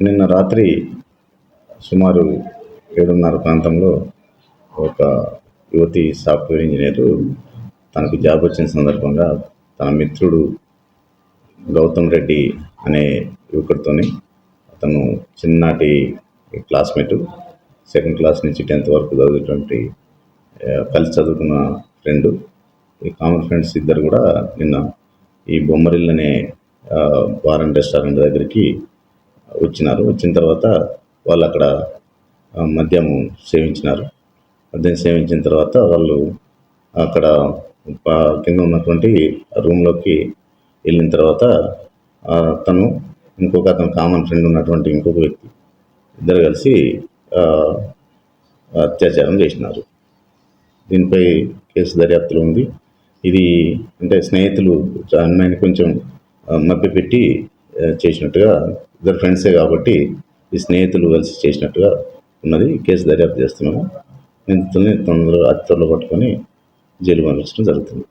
నిన్న రాత్రి సుమారు ఏడున్నర ప్రాంతంలో ఒక యువతి సాఫ్ట్వేర్ ఇంజనీరు తనకు జాబ్ వచ్చిన సందర్భంగా తన మిత్రుడు గౌతమ్ రెడ్డి అనే యువకుడితోని అతను చిన్ననాటి క్లాస్మేట్ సెకండ్ క్లాస్ నుంచి టెన్త్ వరకు చదివేటువంటి కలిసి చదువుకున్న ఫ్రెండ్. ఈ కామన్ ఫ్రెండ్స్ ఇద్దరు కూడా నిన్న ఈ బొమ్మరిల్ అనే వారన్ బార్ అండ్ రెస్టారెంట్ దగ్గరికి వచ్చినారు. వచ్చిన తర్వాత వాళ్ళు అక్కడ ఆ, మద్యం సేవించినారు. మద్యం సేవించిన తర్వాత వాళ్ళు అక్కడ కింద ఉన్నటువంటి రూమ్లోకి వెళ్ళిన తర్వాత తను ఇంకొక అతను కామన్ ఫ్రెండ్ ఉన్నటువంటి ఇంకొక వ్యక్తి ఇద్దరు కలిసి అత్యాచారం చేసినారు. దీనిపై కేసు దర్యాప్తులో ఉంది. ఇది అంటే స్నేహితులు చ- అమ్మాయిని కొంచెం మభ్యపెట్టి చేసినట్టుగా ఇద్దరు ఫ్రెండ్సే కాబట్టి ఈ స్నేహితులు కలిసి చేసినట్టుగా ఉన్నది. కేసు దర్యాప్తు చేస్తున్నాము. నిందితుల్ని తొందరగా అతి త్వరలో పట్టుకొని జైలు పంపించడం జరుగుతుంది.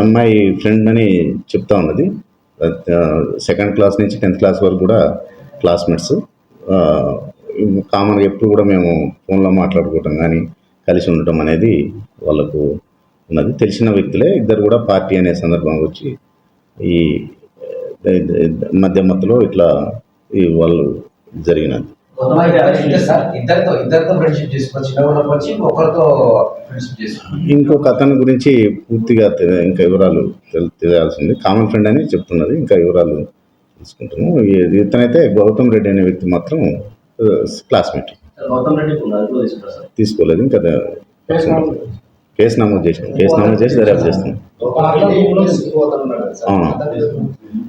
అమ్మాయి ఫ్రెండ్ అని చెప్తా ఉన్నది. సెకండ్ క్లాస్ నుంచి టెన్త్ క్లాస్ వరకు కూడా క్లాస్మేట్స్ కామన్గా ఎప్పుడు కూడా మేము ఫోన్లో మాట్లాడుకోవటం కానీ కలిసి ఉండటం అనేది వాళ్ళకు ఉన్నది. తెలిసిన వ్యక్తులే ఇద్దరు కూడా పార్టీ అనే సందర్భంగా వచ్చి ఈ మధ్య మధ్యలో ఇట్లా ఈ వాళ్ళు జరిగినది. ఇంకొక అతని గురించి పూర్తిగా ఇంకా వివరాలు తెల్- తెలియాల్సింది. కామన్ ఫ్రెండ్ అని చెప్తున్నది. ఇంకా వివరాలు తీసుకుంటున్నాము. ఈ- ఇతనైతే గౌతమ్ రెడ్డి అనే వ్యక్తి మాత్రం క్లాస్మేట్ గౌతమ్ రెడ్డి అదుపులో తీసుకుంటారు సార్. తీసుకోలేదు. ఇంకా కేసు నమోదు చేసినాం కేసు నమోదు చేసి దర్యాప్తు చేస్తున్నాం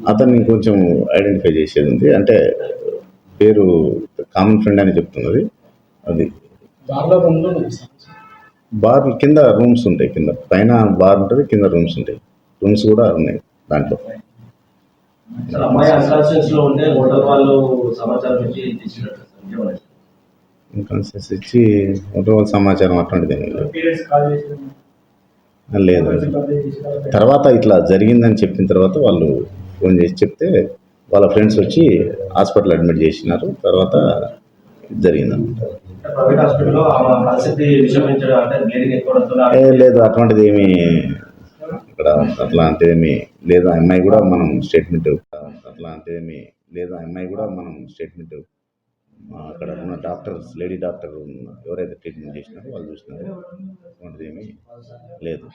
అతన్ని కొంచెం ఐడెంటిఫై చేసేది. ఉంది అంటే పేరు కామన్ ఫ్రెండ్ అని చెప్తున్నది. అది. బార్ కింద రూమ్స్ ఉంటాయి. కింద పైన బార్ ఉంటుంది కింద రూమ్స్ ఉంటాయి. రూమ్స్ కూడా ఉన్నాయి దాంట్లో. అమ్మాయి ఉంటే హోటల్ వాళ్ళు సమాచారం ఇచ్చి తీసుకున్నట్టు ఇన్కాన్షియస్ ఇచ్చి మొత్తం సమాచారం అటువంటిది లేదు. తర్వాత ఇట్లా జరిగిందని చెప్పిన తర్వాత వాళ్ళు ఫోన్ చేసి చెప్తే వాళ్ళ ఫ్రెండ్స్ వచ్చి హాస్పిటల్ అడ్మిట్ చేసినారు. తర్వాత ఏ లేదు అటువంటిది ఏమి ఇక్కడ అట్లాంటిది ఏమి లేదు. ఆ అమ్మాయి కూడా మనం స్టేట్మెంట్ అట్లాంటిది ఏమి లేదు. ఆ అమ్మాయి కూడా మనం స్టేట్మెంట్ అక్కడ ఉన్న డాక్టర్స్ లేడీ డాక్టర్ ఎవరైతే ట్రీట్మెంట్ చేసినారో వాళ్ళు చూసినారో. అటువంటిది ఏమీ లేదు.